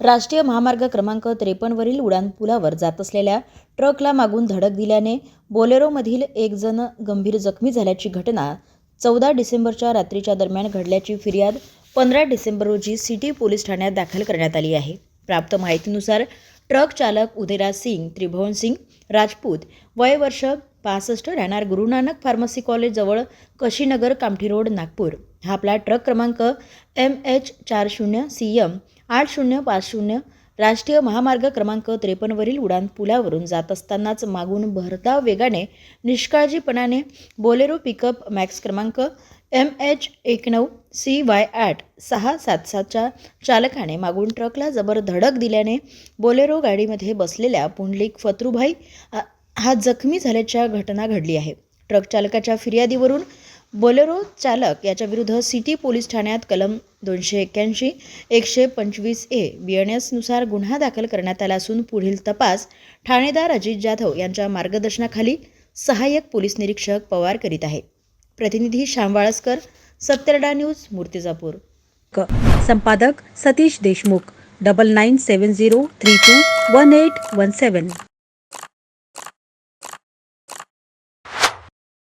राष्ट्रीय महामार्ग क्रमांक त्रेपन्नवरील उड्डाणपुलावर जात असलेल्या ट्रकला मागून धडक दिल्याने बोलेरोमधील एक जण गंभीर जखमी झाल्याची घटना चौदा डिसेंबरच्या रात्रीच्या दरम्यान घडल्याची फिर्याद पंधरा डिसेंबर रोजी सिटी पोलीस ठाण्यात दाखल करण्यात आली आहे. प्राप्त माहितीनुसार ट्रक चालक उदयराज सिंग त्रिभुवन सिंग राजपूत वय वर्ष पासष्ट राहणार गुरुनानक फार्मसी कॉलेजजवळ कशीनगर कामठी रोड नागपूर. हा आपला ट्रक क्रमांक एम एच चार शून्य सी एम आठ शून्य पाच शून्य राष्ट्रीय महामार्ग क्रमांक त्रेपन्नवरील उड्डाण पुलावरून जात असतानाच मागून भरधाव वेगाने निष्काळजीपणाने बोलेरो पिकअप मॅक्स क्रमांक एम एच एक नऊ सी वाय आठ सहा सात सातच्या चालकाने मागून ट्रकला जबर धडक दिल्याने बोलेरो गाडीमध्ये बसलेल्या पुंडलिक फत्रुभाई हा जखमी झाल्याच्या घटना घडली आहे. ट्रक चालकाच्या फिर्यादीवरून बोलेरो चालक याच्याविरुद्ध सिटी पोलीस ठाण्यात कलम दोनशे एक्क्याऐंशी एकशे पंचवीस ए बी एन एसनुसार गुन्हा दाखल करण्यात आला असून पुढील तपास ठाणेदार अजित जाधव यांच्या मार्गदर्शनाखाली सहाय्यक पोलीस निरीक्षक पवार करीत आहे. प्रतिनिधी श्याम वाळस्कर सत्तरडा न्यूज मूर्तिजापूर. क- संपादक Satish Deshmukh double nine seven zero three two one eight one seven